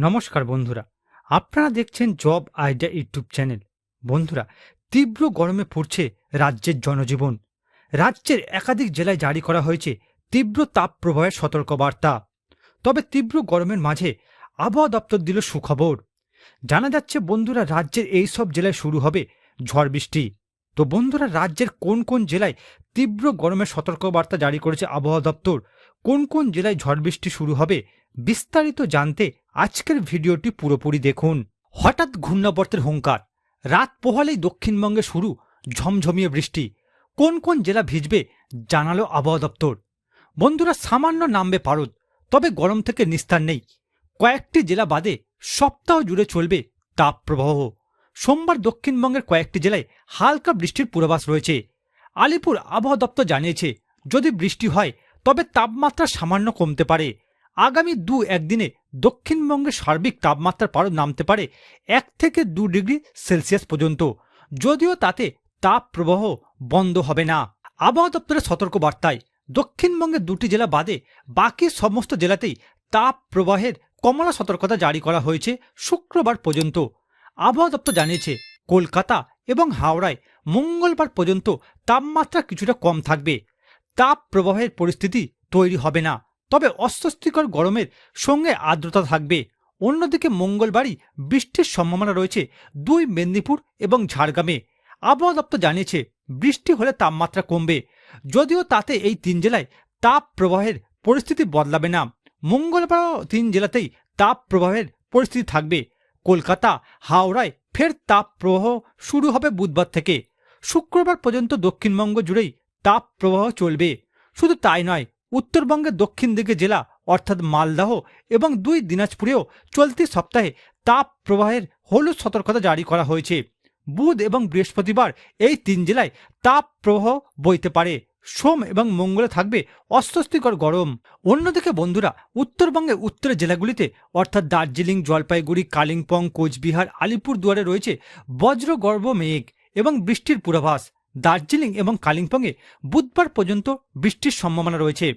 নমস্কার বন্ধুরা। আপনারা দেখছেন জব আইডিয়া ইউটিউব চ্যানেল। বন্ধুরা, তীব্র গরমে পড়ছে রাজ্যের জনজীবন। রাজ্যের একাধিক জেলায় জারি করা হয়েছে তীব্র তাপ প্রবাহের সতর্কবার্তা। তবে তীব্র গরমের মাঝে আবহাওয়া দপ্তর দিল সুখবর। জানা যাচ্ছে, বন্ধুরা, রাজ্যের এই সব জেলায় শুরু হবে ঝড় বৃষ্টি। তো বন্ধুরা, রাজ্যের কোন কোন জেলায় তীব্র গরমের সতর্কবার্তা জারি করেছে আবহাওয়া দপ্তর? কোন কোন জেলায় ঝড় বৃষ্টি শুরু হবে? বিস্তারিত জানতে আজকের ভিডিওটি পুরোপুরি দেখুন। হঠাৎ ঘূর্ণাবর্তের হুঙ্কার। রাত পোহালেই দক্ষিণবঙ্গে শুরু ঝমঝমিয়ে বৃষ্টি। কোন কোন জেলা ভিজবে জানালো আবহাওয়া দপ্তর। বন্ধুরা, সামান্য নামবে পারদ, তবে গরম থেকে নিস্তার নেই। কয়েকটি জেলা বাদে সপ্তাহ জুড়ে চলবে তাপ প্রবাহ। সোমবার দক্ষিণবঙ্গের কয়েকটি জেলায় হালকা বৃষ্টির পূর্বাভাস রয়েছে। আলিপুর আবহাওয়া দপ্তর জানিয়েছে, যদি বৃষ্টি হয়, তবে তাপমাত্রা সামান্য কমতে পারে। আগামী দু একদিনে দক্ষিণবঙ্গের সার্বিক তাপমাত্রার পারদ নামতে পারে এক থেকে দু ডিগ্রি সেলসিয়াস পর্যন্ত। যদিও তাতে তাপ প্রবাহ বন্ধ হবে না। আবহাওয়া দপ্তরের সতর্কবার্তায় দক্ষিণবঙ্গের দুটি জেলা বাদে বাকি সমস্ত জেলাতেই তাপ প্রবাহের কমলা সতর্কতা জারি করা হয়েছে শুক্রবার পর্যন্ত। আবহাওয়া দপ্তর জানিয়েছে, কলকাতা এবং হাওড়ায় মঙ্গলবার পর্যন্ত তাপমাত্রা কিছুটা কম থাকবে। তাপ প্রবাহের পরিস্থিতি তৈরি হবে না। তবে অস্বস্তিকর গরমের সঙ্গে আর্দ্রতা থাকবে। অন্যদিকে মঙ্গলবারই বৃষ্টির সম্ভাবনা রয়েছে দুই মেদিনীপুর এবং ঝাড়গ্রামে। আবহাওয়া দপ্তর জানিয়েছে, বৃষ্টি হলে তাপমাত্রা কমবে। যদিও তাতে এই তিন জেলায় তাপ প্রবাহের পরিস্থিতি বদলাবে না। মঙ্গলবারও তিন জেলাতেই তাপ প্রবাহের পরিস্থিতি থাকবে। কলকাতা, হাওড়ায় ফের তাপ প্রবাহ শুরু হবে বুধবার থেকে। শুক্রবার পর্যন্ত দক্ষিণবঙ্গ জুড়েই তাপ প্রবাহ চলবে। শুধু তাই নয় উত্তরবঙ্গের দক্ষিণ দিকে জেলা, অর্থাৎ মালদাহ এবং দুই দিনাজপুরেও চলতি সপ্তাহে তাপ প্রবাহের হলুদ সতর্কতা জারি করা হয়েছে। বুধ এবং বৃহস্পতিবার এই তিন জেলায় তাপ প্রবাহ বইতে পারে। সোম এবং মঙ্গলে থাকবে অস্বস্তিকর গরম। অন্যদিকে বন্ধুরা উত্তরবঙ্গে উত্তরের জেলাগুলিতে, অর্থাৎ দার্জিলিং, জলপাইগুড়ি, কালিম্পং, কোচবিহার, আলিপুরদুয়ারে রয়েছে বজ্রগর্ভ মেঘ এবং বৃষ্টির পূর্বাভাস। দার্জিলিং এবং কালিম্পংয়ে বুধবার পর্যন্ত বৃষ্টির সম্ভাবনা রয়েছে।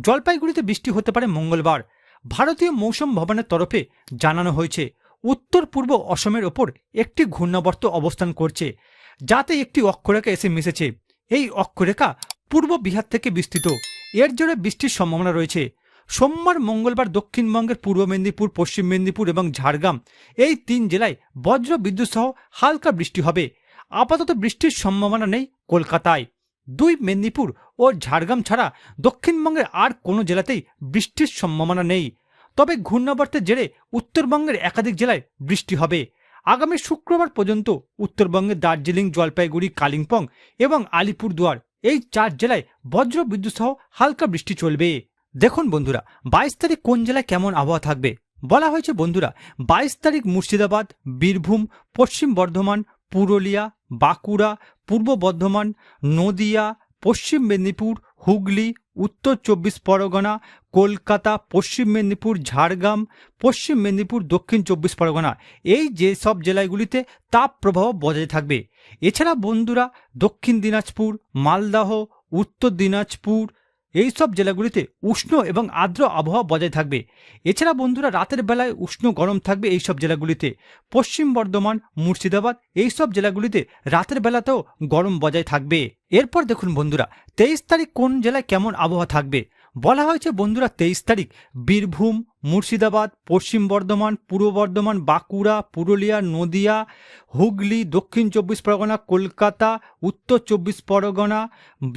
জলপাইগুড়িতে বৃষ্টি হতে পারে মঙ্গলবার। ভারতীয় মৌসুম ভবনের তরফে জানানো হয়েছে, উত্তর পূর্ব অসমের ওপর একটি ঘূর্ণাবর্ত অবস্থান করছে, যাতে একটি অক্ষরেখা এসে মিশেছে। এই অক্ষরেখা পূর্ব বিহার থেকে বিস্তৃত। এর জন্য বৃষ্টির সম্ভাবনা রয়েছে। সোমবার, মঙ্গলবার দক্ষিণবঙ্গের পূর্ব মেদিনীপুর, পশ্চিম মেদিনীপুর এবং ঝাড়গ্রাম এই তিন জেলায় বজ্র বিদ্যুৎ সহ হালকা বৃষ্টি হবে। আপাতত বৃষ্টির সম্ভাবনা নেই কলকাতায়। দুই মেদিনীপুর ও ঝাড়গ্রাম ছাড়া দক্ষিণবঙ্গের আর কোনো জেলাতেই বৃষ্টির সম্ভাবনা নেই। তবে ঘূর্ণাবর্তের জেরে উত্তরবঙ্গের একাধিক জেলায় বৃষ্টি হবে। আগামী শুক্রবার পর্যন্ত উত্তরবঙ্গের দার্জিলিং, জলপাইগুড়ি, কালিম্পং এবং আলিপুরদুয়ার এই চার জেলায় বজ্র বিদ্যুৎ সহ হালকা বৃষ্টি চলবে। দেখুন বন্ধুরা, বাইশ তারিখ কোন জেলায় কেমন আবহাওয়া থাকবে? বলা হয়েছে বন্ধুরা, বাইশ তারিখ মুর্শিদাবাদ, বীরভূম, পশ্চিম বর্ধমান পুরুলিয়া, বাঁকুড়া, পূর্ব বর্ধমান, নদিয়া, পশ্চিম মেদিনীপুর, হুগলি, উত্তর চব্বিশ পরগনা, কলকাতা, পশ্চিম মেদিনীপুর, ঝাড়গ্রাম, পশ্চিম মেদিনীপুর, দক্ষিণ চব্বিশ পরগনা। এই যে সব জেলাগুলিতে তাপ প্রবাহ বজায় থাকবে। এছাড়া বন্ধুরা দক্ষিণ দিনাজপুর, মালদাহ, উত্তর দিনাজপুর এই সব জেলাগুলিতে উষ্ণ এবং আর্দ্র আবহাওয়া বজায় থাকবে। এছাড়া বন্ধুরা, রাতের বেলায় উষ্ণ গরম থাকবে এই সব জেলাগুলিতে। পশ্চিম বর্ধমান, মুর্শিদাবাদ এই সব জেলাগুলিতে রাতের বেলাতেও গরম বজায় থাকবে। এরপর দেখুন বন্ধুরা, তেইশ তারিখ কোন জেলায় কেমন আবহাওয়া থাকবে? বলা হয়েছে বন্ধুরা তেইশ তারিখ, বীরভূম, মুর্শিদাবাদ, পশ্চিম বর্ধমান, পূর্ব বর্ধমান, বাঁকুড়া, পুরুলিয়া, নদিয়া, হুগলি, দক্ষিণ চব্বিশ পরগনা, কলকাতা, উত্তর চব্বিশ পরগনা,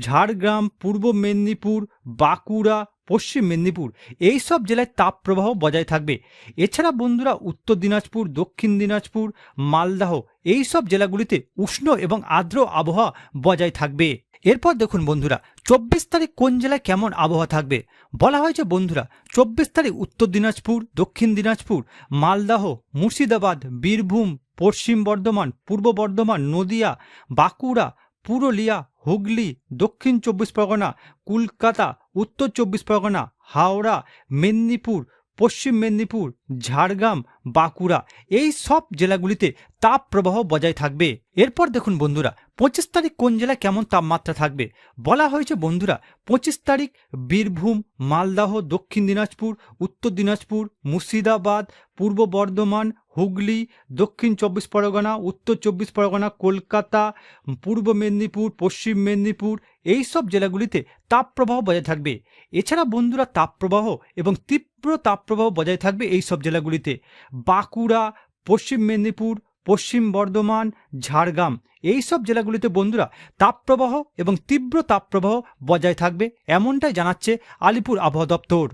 ঝাড়গ্রাম, পূর্ব মেদিনীপুর, বাঁকুড়া, পশ্চিম মেদিনীপুর। এই সব জেলায় তাপপ্রবাহ বজায় থাকবে। এছাড়া বন্ধুরা উত্তর দিনাজপুর, দক্ষিণ দিনাজপুর, মালদাহ এই সব জেলাগুলিতে উষ্ণ এবং আর্দ্র আবহাওয়া বজায় থাকবে। এরপর দেখুন বন্ধুরা, চব্বিশ তারিখ কোন জেলায় কেমন আবহাওয়া থাকবে? বলা হয়েছে বন্ধুরা, চব্বিশ তারিখ উত্তর দিনাজপুর, দক্ষিণ দিনাজপুর, মালদাহ, মুর্শিদাবাদ, বীরভূম, পশ্চিম বর্ধমান, পূর্ব বর্ধমান, নদিয়া, বাঁকুড়া, পুরুলিয়া, হুগলি, দক্ষিণ চব্বিশ পরগনা, কলকাতা, উত্তর চব্বিশ পরগনা, হাওড়া, মেদিনীপুর পশ্চিম মেদিনীপুর, ঝাড়গ্রাম, বাঁকুড়া এই সব জেলাগুলিতে তাপ প্রবাহ বজায় থাকবে। এরপর দেখুন বন্ধুরা, পঁচিশ তারিখ কোন জেলায় কেমন তাপমাত্রা থাকবে? বলা হয়েছে বন্ধুরা, পঁচিশ তারিখ বীরভূম, মালদাহ, দক্ষিণ দিনাজপুর, উত্তর দিনাজপুর, মুর্শিদাবাদ, পূর্ব বর্ধমান হুগলি, দক্ষিণ চব্বিশ পরগনা, উত্তর চব্বিশ পরগনা, কলকাতা, পূর্ব মেদিনীপুর, পশ্চিম মেদিনীপুর, এই সব জেলাগুলিতে তাপপ্রবাহ বজায় থাকবে। এছাড়া বন্ধুরা তাপপ্রবাহ এবং তীব্র তাপপ্রবাহ বজায় থাকবে এই সব জেলাগুলিতে। বাঁকুড়া, পশ্চিম মেদিনীপুর, পশ্চিম বর্ধমান, ঝাড়গ্রাম, এই সব জেলাগুলিতে বন্ধুরা তাপপ্রবাহ এবং তীব্র তাপপ্রবাহ বজায় থাকবে, এমনটাই জানাচ্ছে আলিপুর আবহাওয়া দপ্তর।